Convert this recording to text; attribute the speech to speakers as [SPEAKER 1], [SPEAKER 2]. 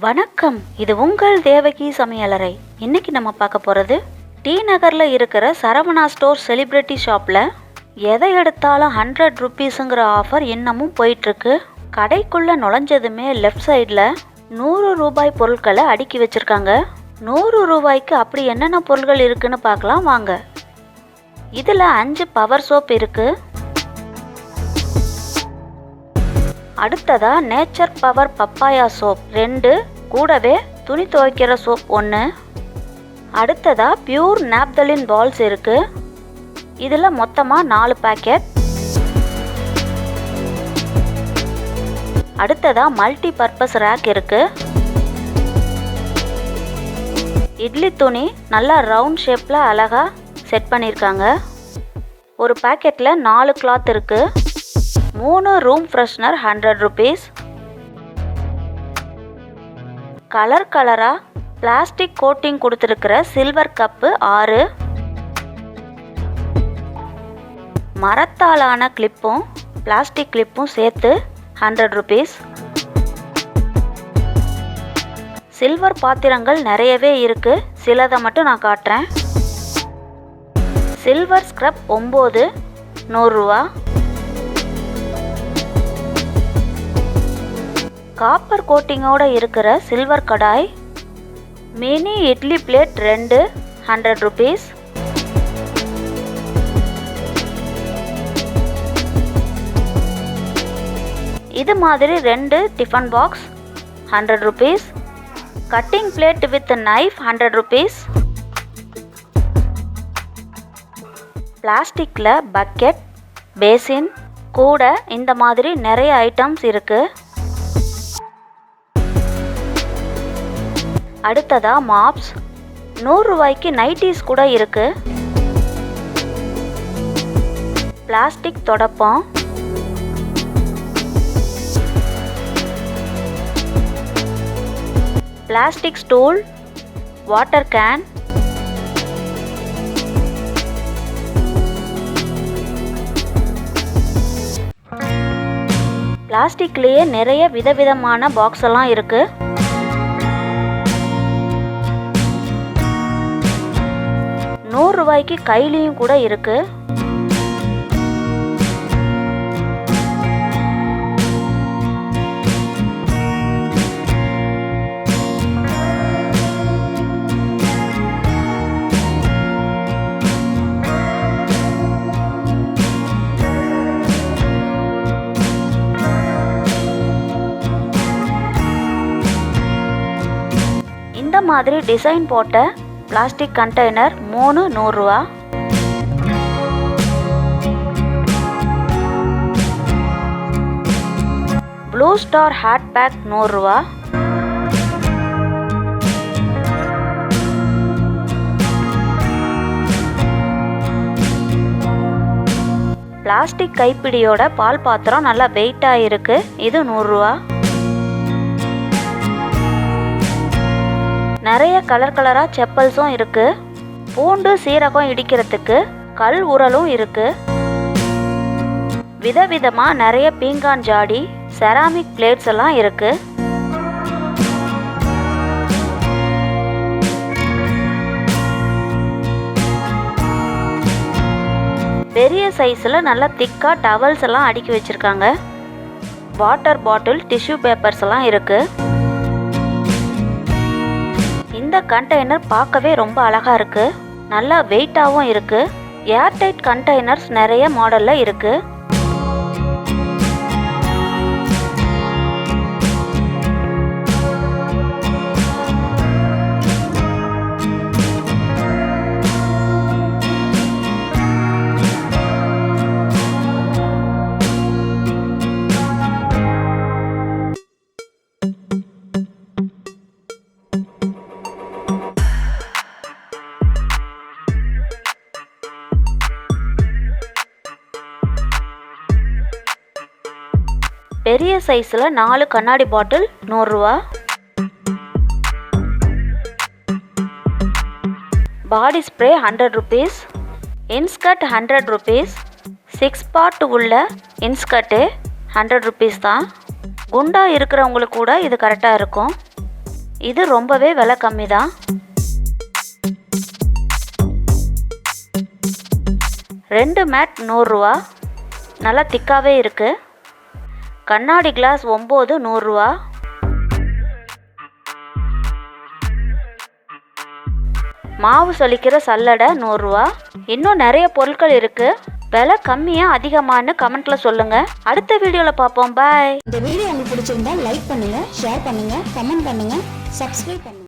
[SPEAKER 1] வணக்கம். இது உங்கள் தேவகி சமையலறை. இன்னைக்கு நம்ம பார்க்க போகிறது டி நகரில் இருக்கிற சரவணா ஸ்டோர் செலிப்ரிட்டி ஷாப்பில் எதை எடுத்தாலும் ஹண்ட்ரட் ருபீஸுங்கிற ஆஃபர் இன்னமும் போயிட்டுருக்கு. கடைக்குள்ளே நுழைஞ்சதுமே லெஃப்ட் சைடில் நூறு ரூபாய் பொருட்களை அடுக்கி வச்சுருக்காங்க. நூறு ரூபாய்க்கு அப்படி என்னென்ன பொருட்கள் இருக்குன்னு பார்க்கலாம் வாங்க. இதில் அஞ்சு பவர் சோப் இருக்குது அடுத்ததா நேச்சர் பவர் பப்பாயா சோப் ரெண்டு கூடவே துணி துவைக்கிற சோப் ஒன்று அடுத்ததா பியூர் நாப்தலின் பால்ஸ் இருக்குது இதில் மொத்தமாக நாலு பேக்கெட் அடுத்ததா மல்டி பர்பஸ் ரேக் இருக்குது இட்லி துணி நல்லா ரவுண்ட் ஷேப்பில் அழகாக செட் பண்ணியிருக்காங்க ஒரு பேக்கெட்டில் நாலு கிளாத் இருக்குது மூணு room freshener hundred rupees colour கலராக பிளாஸ்டிக் கோட்டிங் கொடுத்துருக்கிற சில்வர் கப்பு ஆறு. மரத்தாலான கிளிப்பும் பிளாஸ்டிக் கிளிப்பும் சேர்த்து ஹண்ட்ரட் ருபீஸ் சில்வர் பாத்திரங்கள் நிறையவே இருக்கு. சிலதை மட்டும் நான் காட்டுறேன். சில்வர் ஸ்க்ரப் ஒம்பது நூறுரூவா காப்பர் கோட்டிங்கோட இருக்கிற சில்வர் கடாய் மினி இட்லி பிளேட் ரெண்டு ஹண்ட்ரட் ருபீஸ் இது மாதிரி ரெண்டு tiffin box hundred rupees cutting plate with knife hundred rupees பிளாஸ்டிக்கில் பக்கெட் பேசின் கூட இந்த மாதிரி நிறைய ஐட்டம்ஸ் இருக்குது அடுத்ததா மாப்ஸ்? நூறுரூவாய்க்கு நைட்டிஸ் கூட இருக்கு. Plastic தொடப்பம். Plastic stool. Water can. பிளாஸ்டிக்லேயே நிறைய விதவிதமான பாக்ஸ் எல்லாம் இருக்குது நூறு ரூபாய்க்கு கைலியும் கூட இருக்கு. இந்த மாதிரி டிசைன் போட்ட பிளாஸ்டிக் கண்டெய்னர் மூணு நூறுரூவா ப்ளூ ஸ்டார் ஹேட் பேக் நூறுரூவா பிளாஸ்டிக் கைப்பிடியோட பால் பாத்திரம் நல்லா வெயிட்டாக இருக்குது இது நூறுரூவா நிறைய கலர் கலராக செப்பல்ஸும் இருக்குது பூண்டு சீரகம் இடிக்கிறதுக்கு கல் உரலும் இருக்குது விதவிதமாக நிறைய பீங்கான் ஜாடி செராமிக் பிளேட்ஸ் எல்லாம் இருக்குது பெரிய சைஸில் நல்லா திக்காக டவல்ஸ் எல்லாம் அடுக்கி வச்சுருக்காங்க. வாட்டர் பாட்டில் டிஷ்யூ பேப்பர்ஸ் எல்லாம் இருக்குது இந்த கண்டெய்னர் பார்க்கவே ரொம்ப அழகா இருக்கு. நல்லா வெயிட்டாகவும் இருக்கு. ஏர்டைட் கண்டெய்னர்ஸ் நிறைய மாடலில் இருக்கு. பெரிய சைஸில் நாலு கண்ணாடி பாட்டில் நூறுரூவா. Body spray hundred rupees. Inskirt hundred rupees. Six part உள்ள இன்ஸ்கர்ட்டு ஹண்ட்ரட் ருபீஸ் தான். குண்டா இருக்கிறவங்களுக்கு கூட இது கரெக்டாக இருக்கும். இது ரொம்பவே விலை கம்மி தான். ரெண்டு மேட் நூறுரூவா. நல்லா திக்காகவே இருக்குது கண்ணாடி கிளாஸ் ஒம்பது நூறுரூவா? மாவு சலிக்கிற சல்லடை நூறுரூவா. இன்னும் நிறைய பொருட்கள் இருக்குது விலை கம்மியாக அதிகமானு கமெண்ட்டில் சொல்லுங்கள் அடுத்த வீடியோவில் பார்ப்போம். பாய்
[SPEAKER 2] இந்த வீடியோ உங்களுக்கு பிடிச்சிருந்தா லைக் பண்ணுங்க ஷேர் பண்ணுங்க கமெண்ட் பண்ணுங்க சப்ஸ்கிரைப் பண்ணுங்க.